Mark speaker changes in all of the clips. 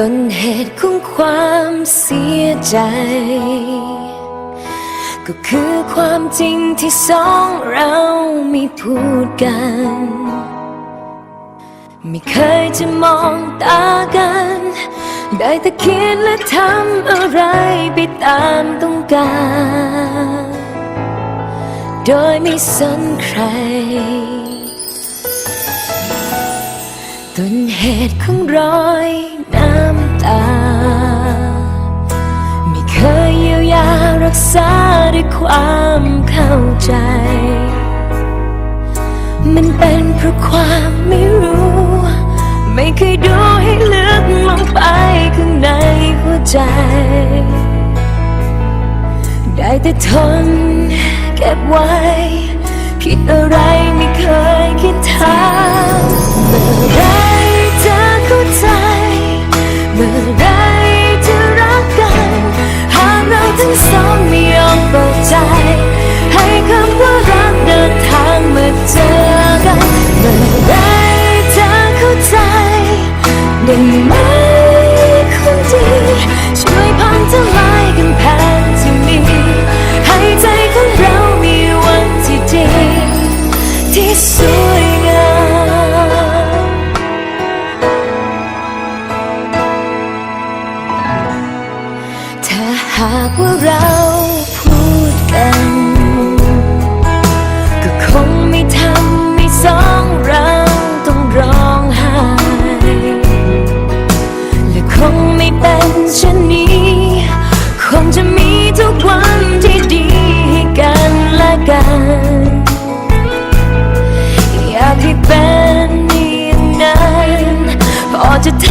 Speaker 1: ต้นเหตุของความเสียใจ ก็คือความจริงที่สองเราไม่พูดกัน ไม่เคยจะมองตากัน ได้แต่คิดและทำอะไรไปตามต้องการ โดยไม่สนใครต้นเหตุของรอย น้ำตา ไม่เคยเยียวยารักษาด้วยความเข้าใจ มันเป็นเพราะความไม่รู้ ไม่เคยดูให้ลึกลงไปข้างในหัวใจ ได้แต่ทนเก็บไว้คิดอ สวยงามถ้าหากว่าเรา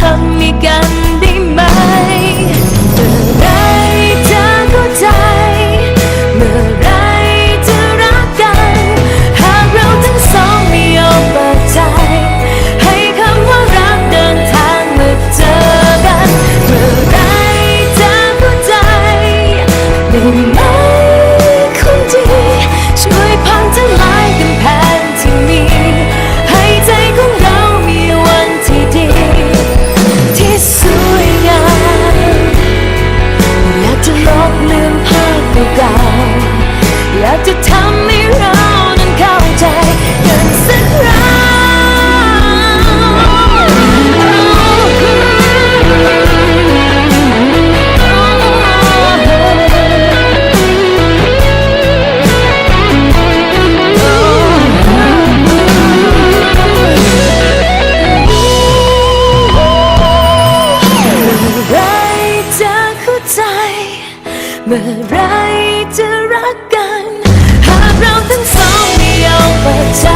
Speaker 1: อ เมื่อไรจะรักกัน หากเราทั้งสองไม่เอาเปิดใจ